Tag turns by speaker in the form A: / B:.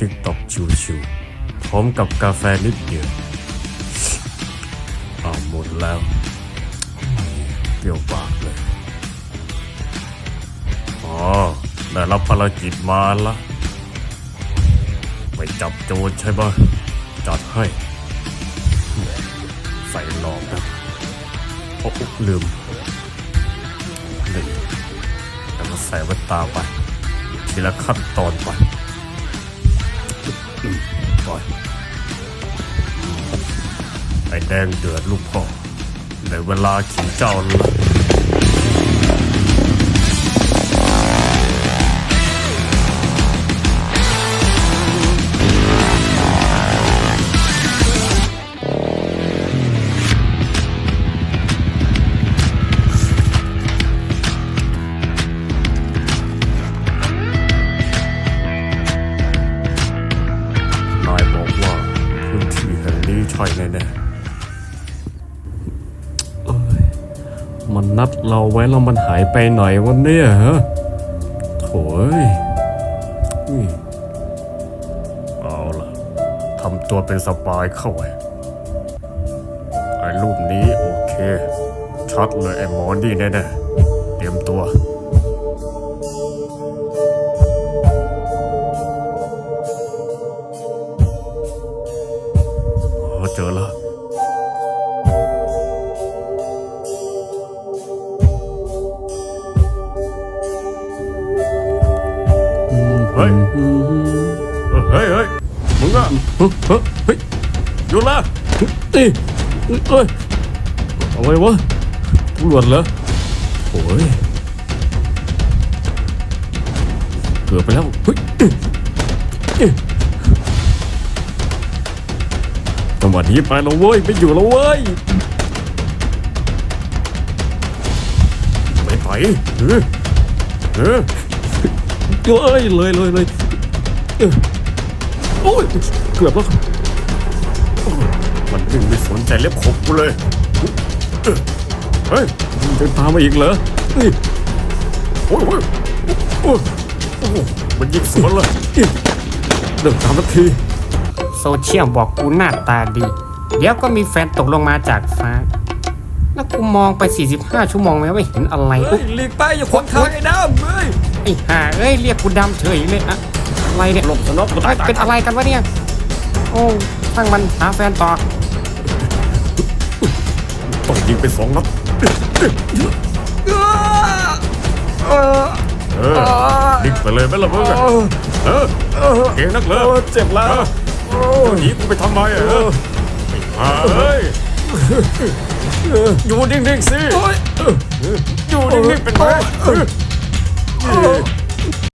A: ติ๊กต็อกชิวๆพร้อมกับกาแฟนิดเดียวอ้าวหมดแล้วเปรี้ยวปากเลยอ๋อได้รับภารกิจมาละไปจับโจรใช่ไหมจัดให้ใส่หลอกนะโอ้ลืมนี่แล้วก็ใส่แว่นตาไปทีละขั้นตอนไป ไปไอ้แดงเดือดลูกพ่อในเวลาขี่เจ้าละ แห่งนี้ใช่แน่ๆเอ้ยมันนัดเราไว้แล้วมันหายไปไหนวันนี้ฮะโถ่เอ้ยอุ้ยเอาล่ะทำตัวเป็นสปายเข้าไว้ไอ้รูปนี้โอเค ชัดเลยไอ้หมอนี่แน่ๆเตรียมตัว อ๋อเจอแล้วเฮ้ยเฮ้ยเฮ้ยมึงอะเฮ้ยเฮ้ยหยุดละนี่เอ้ยอะไรวะตำรวจเหรอโอ้ยเกือบไปแล้วเฮ้ย จังหวะนี้ไปแล้วเว้ยไม่อยู่แล้วเว้ยไม่ไปเออเออเอ้ยเลยเลยเลยออโอ้ยเกือบแล้วมันดึงไม่สนใจเล็บขบกูเลยเฮ้ยมึงเดินตามมาอีกเหรอเฮ้ยโอ้ยโอ้ยโอ้ยโอ้ยมันยิงสวนเลยเดินตามสักที
B: เชียลบอกกูหน้าตาดี เดี๋ยวก็มีแฟนตกลงมาจากฟ้า แล้วกูมองไป 45 ชั่วโมงแล้วไม่เห็นอะไร
A: เฮ้
B: อุ๊
A: ย
B: ย
A: หลีกไปอย่าขวางทางไอ้น้ำเฮ้ย
B: ไอ้ห่าเอ้ยเรียกกูดำเฉยเลยอะอะไรเนี่ย
A: หลบสนอกตายตาย
B: เป็นอะไรกันวะเนี่ย โอ้ทั้งมันหาแฟนต่อ
A: ต้องยิงไปสองนัดเออดิ้งไปเลยไหมล่ะมึงอะเออเก่งนักเลยเจ็บแล้ว หนีกูไปทำไมอะเออไอ้ห่าเอ้ยอยู่นิ่งๆสิอยู่นิ่งๆเป็นไง